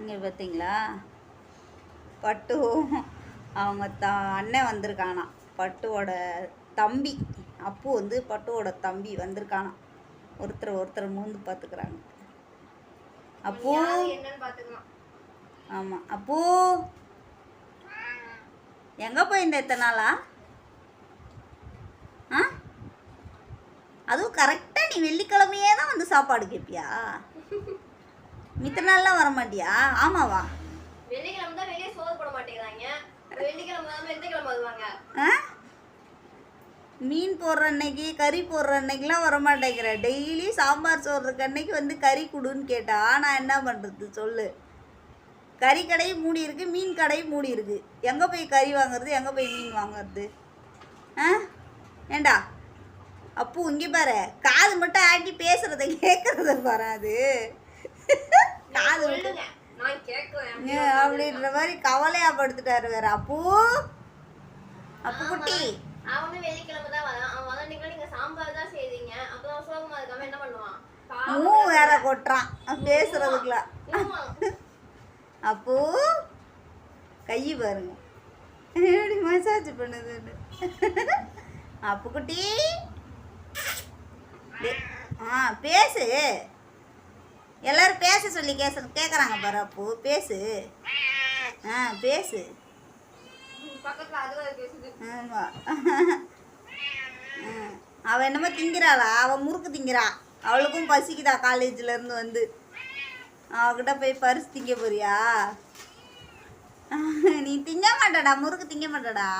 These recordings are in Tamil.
இங்கே பார்த்தீங்களா பட்டு அவங்க த அண்ணன் வந்திருக்கானாம் பட்டுவோட தம்பி. அப்பு வந்து பட்டுவோட தம்பி வந்திருக்கானாம் ஒருத்தர் ஒருத்தர் மூந்து பார்த்துக்கிறாங்க அப்பு ஆமாம் அப்பு எங்கே போயிருந்த இத்தனை நாளா? ஆ? அதுவும் கரெக்டாக நீ வெள்ளிக்கிழமையே தான் வந்து சாப்பாடு கேட்பியா மித்த நாள்லாம் வர மாட்டியா ஆமாவா? வெள்ளிக்கிழமை தான் வெளியே சோறு போட மாட்டேங்கிறாங்க. வெள்ளிக்கிழமை தான் எந்த கிழமை வருவாங்க. ஆ? மீன் போடுற அன்னைக்கு கறி போடுற அன்னைக்கெலாம் வர மாட்டேங்கிற டெய்லி சாம்பார் சோறுக்கு அன்னைக்கு வந்து கறி கொடுன்னு கேட்டா நான் என்ன பண்ணுறது சொல்லு. கறி கடையும் மூடி இருக்கு மீன் கடையும் மூடி இருக்கு. எங்கே போய் கறி வாங்குறது எங்கே போய் மீன் வாங்குறது? ஆ? ஏண்டா? அப்பு இங்கே பாரு காது மட்டும் ஆட்டி பேசுறத கேட்கறத பாரு அது. காது அப்படின்ற மாதிரி கவலையா படுத்துட்டாரு வேற. அப்பு? அப்பு குட்டி. அவனும் வெள்ளிக்கிழமை தான் வரான். அவன் வர அன்னைக்கு நீங்க சாம்பார் தான் செய்றீங்க அப்புறம் சோகமா இருக்காம என்ன பண்ணுவான்? மூ வேற கொட்டுறான். பேசுறதுக்குல. அப்போ? கை பாருங்க. எப்படி மசாஜ் பண்ணுதுன்னு. அப்பு குட்டி. டே- ஆ பேசு. எல்லாரும் பேச சொல்லி கேச கேட்குறாங்க பாரு அப்போ. பேசு. ஆ பேசு. பக்கத்துல ஆமா என்னமோ திங்கிறாளா? அவள் முறுக்கு திங்கிறா. அவளுக்கும் பசிக்குதா காலேஜ்ல இருந்து வந்து. அவகிட்ட போய் பரிசு திங்க போறியா? நீ திங்க மாட்டடா. முறுக்கு திங்க மாட்டாடா.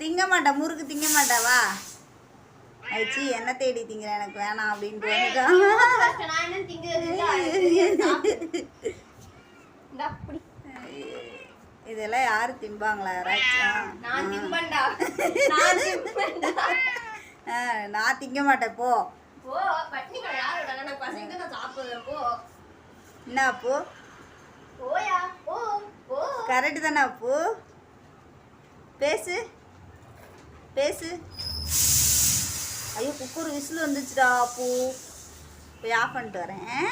திங்க மாட்டா. முறுக்கு திங்க மாட்டாவா அச்சி என்ன தேடி திங்கிற எனக்கு வேணாம் அப்படின்ட்டு. இதெல்லாம் யாரு திம்பாங்களா நான் திங்க மாட்டேன் போ. என்ன அப்பு கரெக்டு தானே அப்பு பேசு. பேசு. ஐயோ குக்கர் விசில் வந்துச்சுடா பூ. போய் ஆஃப் பண்ணிட்டு வரேன்.